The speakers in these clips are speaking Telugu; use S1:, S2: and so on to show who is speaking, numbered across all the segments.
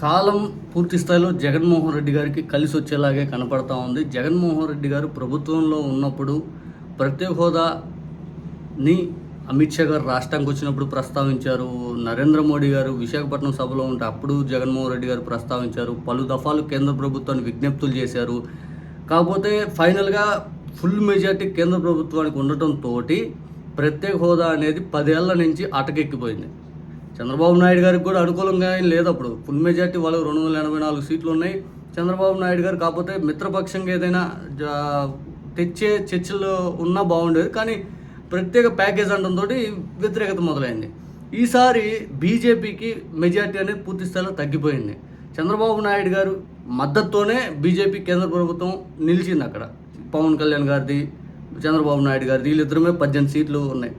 S1: కాలం పూర్తి స్థాయిలో జగన్మోహన్ రెడ్డి గారికి కలిసి వచ్చేలాగే కనపడతా ఉంది. జగన్మోహన్ రెడ్డి గారు ప్రభుత్వంలో ఉన్నప్పుడు ప్రత్యేక హోదాని అమిత్ షా గారు రాష్ట్రానికి వచ్చినప్పుడు ప్రస్తావించారు. నరేంద్ర మోడీ గారు విశాఖపట్నం సభలో ఉంటే అప్పుడు జగన్మోహన్ రెడ్డి గారు ప్రస్తావించారు. పలు దఫాలు కేంద్ర ప్రభుత్వాన్ని విజ్ఞప్తులు చేశారు. కాకపోతే ఫైనల్గా ఫుల్ మెజార్టీ కేంద్ర ప్రభుత్వానికి ఉండటంతో ప్రత్యేక హోదా అనేది పదేళ్ళ నుంచి అటకెక్కిపోయింది. చంద్రబాబు నాయుడు గారికి కూడా అనుకూలంగా ఏం లేదు అప్పుడు. ఫుల్ మెజార్టీ వాళ్ళకి రెండు వందల ఎనభై నాలుగు సీట్లు ఉన్నాయి. చంద్రబాబు నాయుడు గారు కాకపోతే మిత్రపక్షంగా ఏదైనా తెచ్చే చర్చలు ఉన్నా బాగుండేది. కానీ ప్రత్యేక ప్యాకేజ్ అనడంతో వ్యతిరేకత మొదలైంది. ఈసారి బీజేపీకి మెజార్టీ అనేది పూర్తి స్థాయిలో తగ్గిపోయింది. చంద్రబాబు నాయుడు గారు మద్దతుతోనే బీజేపీ కేంద్ర ప్రభుత్వం నిలిచింది అక్కడ. పవన్ కళ్యాణ్ గారిది చంద్రబాబు నాయుడు గారిది. వీళ్ళిద్దరమే పద్దెనిమిది సీట్లు ఉన్నాయి.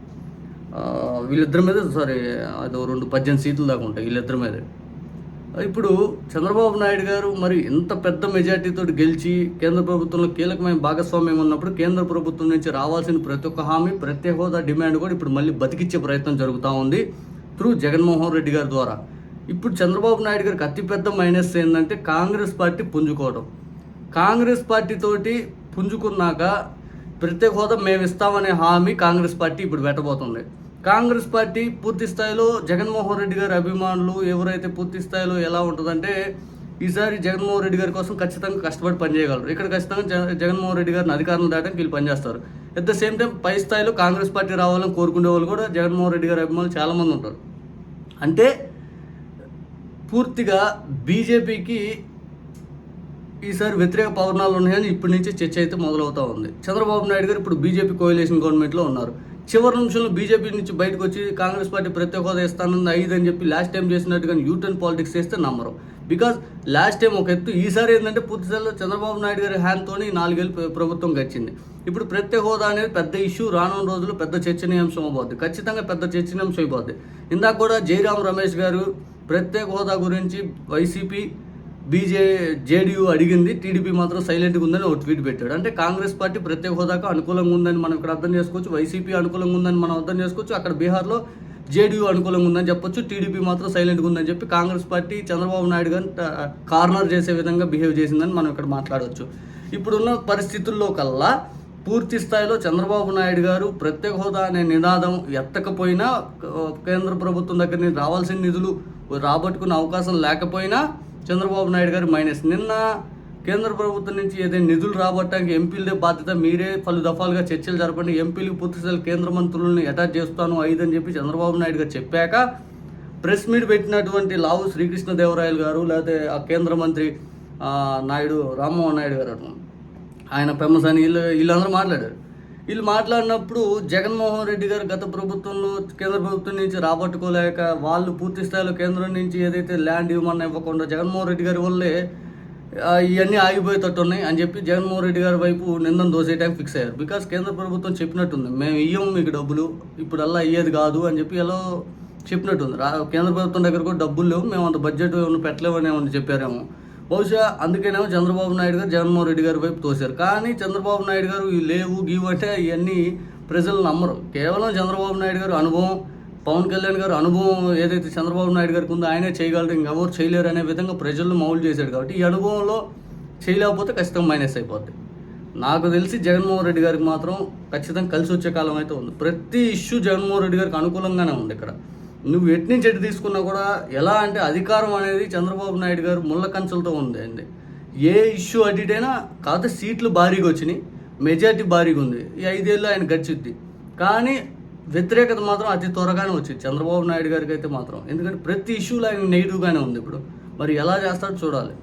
S1: వీళ్ళిద్దరి మీద సారీ అదో రెండు పద్దెనిమిది సీట్లు దాకా ఉంటాయి వీళ్ళిద్దరి మీద. ఇప్పుడు చంద్రబాబు నాయుడు గారు మరి ఇంత పెద్ద మెజార్టీతో గెలిచి కేంద్ర ప్రభుత్వంలో కీలకమైన భాగస్వామ్యం ఉన్నప్పుడు కేంద్ర ప్రభుత్వం నుంచి రావాల్సిన ప్రతి ఒక్క హామీ ప్రత్యేక హోదా డిమాండ్ కూడా ఇప్పుడు మళ్ళీ బతికిచ్చే ప్రయత్నం జరుగుతూ ఉంది త్రూ జగన్మోహన్ రెడ్డి గారి ద్వారా. ఇప్పుడు చంద్రబాబు నాయుడు గారికి అతిపెద్ద మైనస్ ఏంటంటే కాంగ్రెస్ పార్టీ పుంజుకోవడం. కాంగ్రెస్ పార్టీతోటి పుంజుకున్నాక ప్రత్యేక హోదా మేము ఇస్తామనే హామీ కాంగ్రెస్ పార్టీ ఇప్పుడు పెట్టబోతుంది. కాంగ్రెస్ పార్టీ పూర్తి స్థాయిలో జగన్మోహన్ రెడ్డి గారి అభిమానులు ఎవరైతే పూర్తి స్థాయిలో ఎలా ఉంటుందంటే ఈసారి జగన్మోహన్ రెడ్డి గారి కోసం ఖచ్చితంగా కష్టపడి పనిచేయగలరు. ఇక్కడ ఖచ్చితంగా జగ- జగన్మోహన్ రెడ్డి గారిని అధికారులు దాటానికి వీళ్ళు పనిచేస్తారు. అట్ ద సేమ్ టైం పై స్థాయిలో కాంగ్రెస్ పార్టీ రావాలని కోరుకునే వాళ్ళు కూడా జగన్మోహన్ రెడ్డి గారి అభిమానులు చాలామంది ఉంటారు. అంటే పూర్తిగా బీజేపీకి ఈసారి వ్యతిరేక పవనాలు ఉన్నాయని ఇప్పటి నుంచి చర్చ అయితే మొదలవుతూ ఉంది. చంద్రబాబు నాయుడు గారు ఇప్పుడు బీజేపీ కోయిలేషన్ గవర్నమెంట్లో ఉన్నారు. చివరి నిమిషంలో బీజేపీ నుంచి బయటకు వచ్చి కాంగ్రెస్ పార్టీ ప్రత్యేక హోదా ఇస్తానని ఐదు అని చెప్పి లాస్ట్ టైం చేసినట్టుగా యూటర్న్ పాలిటిక్స్ చేస్తే నమ్మరు. బికాజ్ లాస్ట్ టైం ఒక ఎత్తు ఈసారి ఏంటంటే పూర్తిస్థాయిలో చంద్రబాబు నాయుడు గారి హ్యాండ్తోనే నాలుగేళ్ళు ప్రభుత్వం గచ్చింది ఇప్పుడు ప్రత్యేక హోదా అనేది పెద్ద ఇష్యూ రానున్న రోజులు పెద్ద చర్చనీయాంశం అవబోద్ది ఖచ్చితంగా పెద్ద చర్చనీయాంశం అయిపోద్ది. ఇందాక కూడా జయరాం రమేష్ గారు ప్రత్యేక హోదా గురించి వైసీపీ బీజే జేడీయూ అడిగింది టీడీపీ మాత్రం సైలెంట్గా ఉందని ఒక ట్వీట్ పెట్టాడు. అంటే కాంగ్రెస్ పార్టీ ప్రత్యేక హోదాకు అనుకూలంగా ఉందని మనం ఇక్కడ అర్థం చేసుకోవచ్చు. వైసీపీ అనుకూలంగా ఉందని మనం అర్థం చేసుకోవచ్చు. అక్కడ బీహార్లో జేడీయూ అనుకూలంగా ఉందని చెప్పొచ్చు. టీడీపీ మాత్రం సైలెంట్గా ఉందని చెప్పి కాంగ్రెస్ పార్టీ చంద్రబాబు నాయుడు గారిని కార్నర్ చేసే విధంగా బిహేవ్ చేసిందని మనం ఇక్కడ మాట్లాడవచ్చు ఇప్పుడున్న పరిస్థితుల్లో కల్లా పూర్తి స్థాయిలో చంద్రబాబు నాయుడు గారు ప్రత్యేక హోదా అనే నినాదం ఎత్తకపోయినా కేంద్ర ప్రభుత్వం దగ్గర నుంచి రావాల్సిన నిధులు రాబట్టుకునే అవకాశం లేకపోయినా చంద్రబాబు నాయుడు గారు మైనస్. నిన్న కేంద్ర ప్రభుత్వం నుంచి ఏదైనా నిధులు రాబట్టడానికి ఎంపీలదే బాధ్యత మీరే. పలు దఫాలుగా చర్చలు జరపండి. ఎంపీలకు పూర్తిస్థాయి కేంద్ర మంత్రులను అటాచ్ చేస్తాను ఐదని చెప్పి చంద్రబాబు నాయుడు గారు చెప్పాక ప్రెస్ మీట్ పెట్టినటువంటి లావు శ్రీకృష్ణదేవరాయలు గారు లేకపోతే ఆ కేంద్ర మంత్రి నాయుడు రామ్మోహన్ నాయుడు గారు ఆయన పెమ్మసాని అని వీళ్ళు వీళ్ళందరూ మాట్లాడారు. వీళ్ళు మాట్లాడినప్పుడు జగన్మోహన్ రెడ్డి గారు గత ప్రభుత్వంలో కేంద్ర ప్రభుత్వం నుంచి రాబట్టుకోలేక వాళ్ళు పూర్తి స్థాయిలో కేంద్రం నుంచి ఏదైతే ల్యాండ్ ఇవ్వమన్నా ఇవ్వకుండా జగన్మోహన్ రెడ్డి గారి వల్లే ఇవన్నీ ఆగిపోయేటట్టు ఉన్నాయి అని చెప్పి జగన్మోహన్ రెడ్డి గారి వైపు నిందన దోసేయడానికి ఫిక్స్ అయ్యారు. బికాస్ కేంద్ర ప్రభుత్వం చెప్పినట్టుంది మేము ఇయ్యము మీకు డబ్బులు ఇప్పుడు అలా అయ్యేది కాదు అని చెప్పి ఎలా చెప్పినట్టుంది. రా కేంద్ర ప్రభుత్వం దగ్గర కూడా డబ్బులు లేవు మేము అంత బడ్జెట్ ఏమైనా పెట్టలేమని ఏమని చెప్పారేమో. బహుశా అందుకేనేమో చంద్రబాబు నాయుడు గారు జగన్మోహన్ రెడ్డి గారి వైపు తోశారు. కానీ చంద్రబాబు నాయుడు గారు ఇవి లేవు గీవు అంటే ఇవన్నీ ప్రజలు నమ్మరు. కేవలం చంద్రబాబు నాయుడు గారు అనుభవం పవన్ కళ్యాణ్ గారు అనుభవం ఏదైతే చంద్రబాబు నాయుడు గారికి ఉందో ఆయనే చేయగలరు ఇంకెవరు చేయలేరు అనే విధంగా ప్రజలను మౌలు చేశాడు కాబట్టి ఈ అనుభవంలో చేయలేకపోతే ఖచ్చితంగా మైనస్ అయిపోద్ది. నాకు తెలిసి జగన్మోహన్ రెడ్డి గారికి మాత్రం ఖచ్చితంగా కలిసి వచ్చే కాలం అయితే ఉంది. ప్రతి ఇష్యూ జగన్మోహన్ రెడ్డి గారికి అనుకూలంగానే ఉంది ఇక్కడ. నువ్వు ఎటు నుంచి ఎటు తీసుకున్నా కూడా ఎలా అంటే అధికారం అనేది చంద్రబాబు నాయుడు గారు ముళ్ళ కంచెలతో ఉంది అండి. ఏ ఇష్యూ అడిటైనా కాకపోతే సీట్లు భారీగా వచ్చినాయి మెజార్టీ భారీగా ఉంది. ఈ ఐదేళ్ళు ఆయన గడిచిద్ది. కానీ వ్యతిరేకత మాత్రం అతి త్వరగానే వచ్చింది. చంద్రబాబు నాయుడు గారికి అయితే మాత్రం. ఎందుకంటే ప్రతి ఇష్యూలో ఆయన నెగిటివ్గానే ఉంది ఇప్పుడు. మరి ఎలా చేస్తాడో చూడాలి.